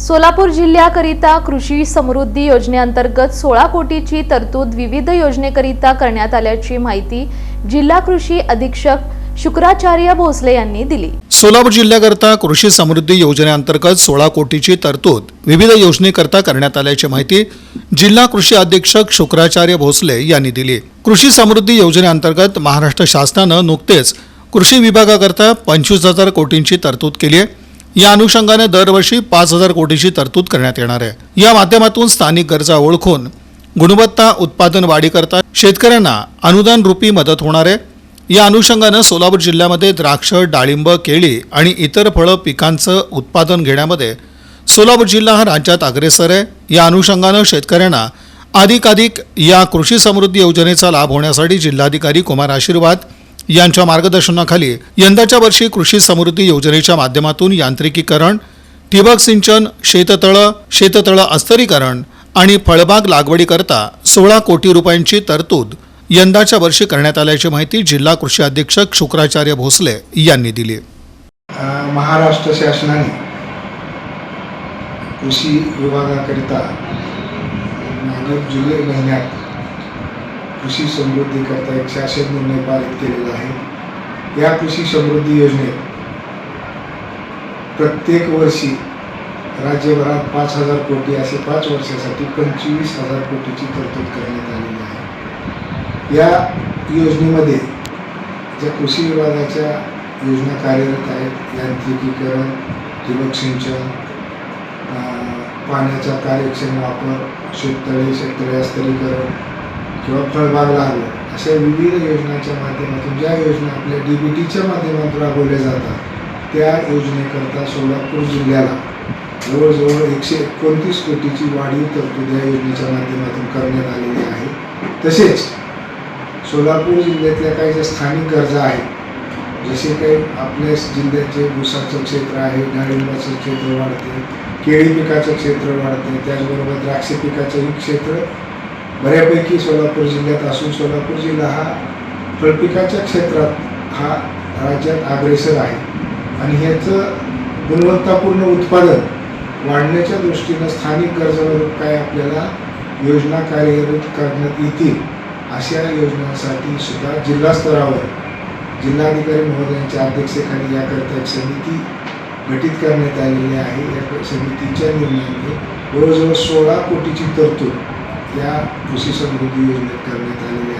सोलापूर जिल्ह्याकरिता कृषी समृद्धी योजनेअंतर्गत सोळा कोटीची तरतूद विविध योजनेकरिता करण्यात आल्याची माहिती जिल्हा कृषी अधीक्षक शुक्राचार्य भोसले यांनी दिली. सोलापूर जिल्ह्याकरता कृषी समृद्धी योजनेअंतर्गत सोळा कोटीची तरतूद विविध योजनेकरता करण्यात आल्याची माहिती जिल्हा कृषी अधीक्षक शुक्राचार्य भोसले यांनी दिली. कृषी समृद्धी योजनेअंतर्गत महाराष्ट्र शासनानं नुकतेच कृषी विभागाकरता पंचवीस हजार कोटींची तरतूद केली आहे. या अनुषंगाने दरवर्षी पाच हजार कोटीची तरतूद करण्यात येणार आहे. या माध्यमातून स्थानिक गरजा ओळखून गुणवत्ता उत्पादन वाढीकरता शेतकऱ्यांना अनुदान रूपी मदत होणार आहे. या अनुषंगानं सोलापूर जिल्ह्यामध्ये द्राक्ष डाळिंब केळी आणि इतर फळं पिकांचं उत्पादन घेण्यामध्ये सोलापूर जिल्हा हा राज्यात अग्रेसर आहे. या अनुषंगानं शेतकऱ्यांना अधिकाधिक या कृषी समृद्धी योजनेचा लाभ होण्यासाठी जिल्हाधिकारी कुमार आशीर्वाद यांच्या मार्गदर्शनाखाली यंदाच्या वर्षी कृषी समृद्धी योजनेच्या माध्यमातून यांत्रिकीकरण ठिबक सिंचन शेततळं शेततळं अस्तरीकरण आणि फळबाग लागवडीकरता सोळा कोटी रुपयांची तरतूद यंदाच्या वर्षी करण्यात आल्याची माहिती जिल्हा कृषी अधीक्षक शुक्राचार्य भोसले यांनी दिली. महाराष्ट्र शासनाने कृषी विभागाकरिता जुलै महिन्यात कृषी समृद्धीकरता एक शासन निर्णय पारित केलेला आहे. या कृषी समृद्धी योजनेत प्रत्येक वर्षी राज्यभरात पाच हजार कोटी असे पाच वर्षासाठी पंचवीस हजार कोटीची तरतूद करण्यात आलेली आहे. या योजनेमध्ये ज्या कृषी विभागाच्या योजना कार्यरत आहेत यांत्रिकीकरण ठिबक सिंचन पाण्याचा कार्यक्षम वापर शेततळे शेततळे अस्तरीकरण किंवा फळबाग लागवड अशा विविध योजनांच्या माध्यमातून ज्या योजना आपल्या डी बी टीच्या माध्यमातून राबवल्या जातात त्या योजनेकरता सोलापूर जिल्ह्याला जवळजवळ एकशे एकोणतीस कोटीची वाढीव तरतूद या योजनेच्या माध्यमातून करण्यात आलेली आहे. तसेच सोलापूर जिल्ह्यातल्या काही ज्या स्थानिक गरजा आहेत जसे काही आपल्या जिल्ह्याचे ऊसाचं क्षेत्र आहे डाळिंबाचं क्षेत्र वाढते केळी पिकाचं क्षेत्र वाढते त्याचबरोबर द्राक्ष पिकाचंही क्षेत्र बऱ्यापैकी सोलापूर जिल्ह्यात असून सोलापूर जिल्हा हा फळपिकाच्या क्षेत्रात हा राज्यात अग्रेसर आहे. आणि ह्याचं गुणवत्तापूर्ण उत्पादन वाढण्याच्या दृष्टीनं स्थानिक गरजावर काय आपल्याला योजना कार्यरत करण्यात येतील अशा योजनांसाठी सुद्धा जिल्हा स्तरावर जिल्हाधिकारी महोदयांच्या अध्यक्षतेखाली याकरता एक समिती गठीत करण्यात आलेली आहे. या समितीच्या निर्णयाने जवळजवळ सोळा कोटीची तरतूद या कृषी समृद्धी योजनेत करण्यात आलेली आहे.